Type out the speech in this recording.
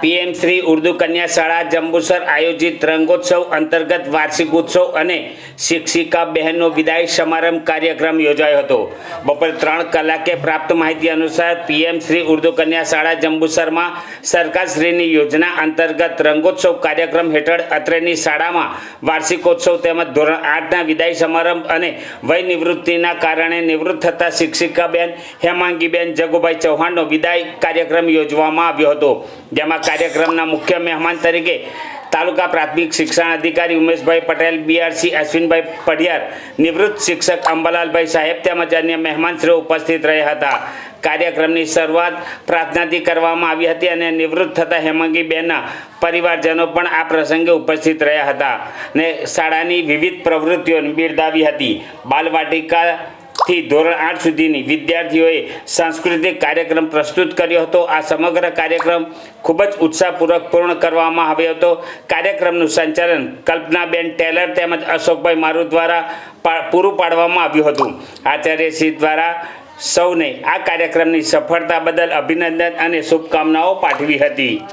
PM Shri Urdu કન્યા શાળા જંબુસર આયોજિત રંગોત્સવ અંતર્ગત વાર્ષિક ઉત્સવ અને શિક્ષિકા બહેનનો વિદાય સમારંભ કાર્યક્રમ યોજાયો હતો. બપોર ત્રણ કલાકે પ્રાપ્ત માહિતી અનુસાર પીએમ શ્રી ઉર્દુ કન્યા શાળા જંબુસરમાં સરકારશ્રીની યોજના અંતર્ગત રંગોત્સવ કાર્યક્રમ હેઠળ અત્રેની શાળામાં વાર્ષિકોત્સવ તેમજ ધોરણ આઠના વિદાય સમારંભ અને વય નિવૃત્તિના કારણે નિવૃત્ત થતા શિક્ષિકાબેન હેમાંગીબેન જગુભાઈ ચૌહાણનો વિદાય કાર્યક્રમ યોજવામાં આવ્યો હતો, જેમાં કાર્યક્રમના મુખ્ય મહેમાન તરીકે તાલુકા પ્રાથમિક શિક્ષણ અધિકારી ઉમેશભાઈ પટેલ, બીઆરસી અશ્વિનભાઈ પઢિયાર, નિવૃત્ત શિક્ષક અંબાલાલભાઈ સાહેબ તેમજ અન્ય મહેમાનશ્રીઓ ઉપસ્થિત રહ્યા હતા. કાર્યક્રમની શરૂઆત પ્રાર્થનાથી કરવામાં આવી હતી અને નિવૃત્ત થતા હેમાંગીબેનના પરિવારજનો પણ આ પ્રસંગે ઉપસ્થિત રહ્યા હતા ને શાળાની વિવિધ પ્રવૃત્તિઓને બિરદાવી હતી. બાલવાટિકા થી ધોરણ આઠ સુધીની વિદ્યાર્થીઓએ સાંસ્કૃતિક કાર્યક્રમ પ્રસ્તુત કર્યો હતો. આ સમગ્ર કાર્યક્રમ ખૂબ જ ઉત્સાહપૂર્વક પૂર્ણ કરવામાં આવ્યો હતો. કાર્યક્રમનું સંચાલન કલ્પનાબેન ટેલર તેમજ અશોકભાઈ મારુ દ્વારા પૂરું પાડવામાં આવ્યું હતું. આચાર્યશ્રી દ્વારા સૌને આ કાર્યક્રમની સફળતા બદલ અભિનંદન અને શુભકામનાઓ પાઠવી હતી.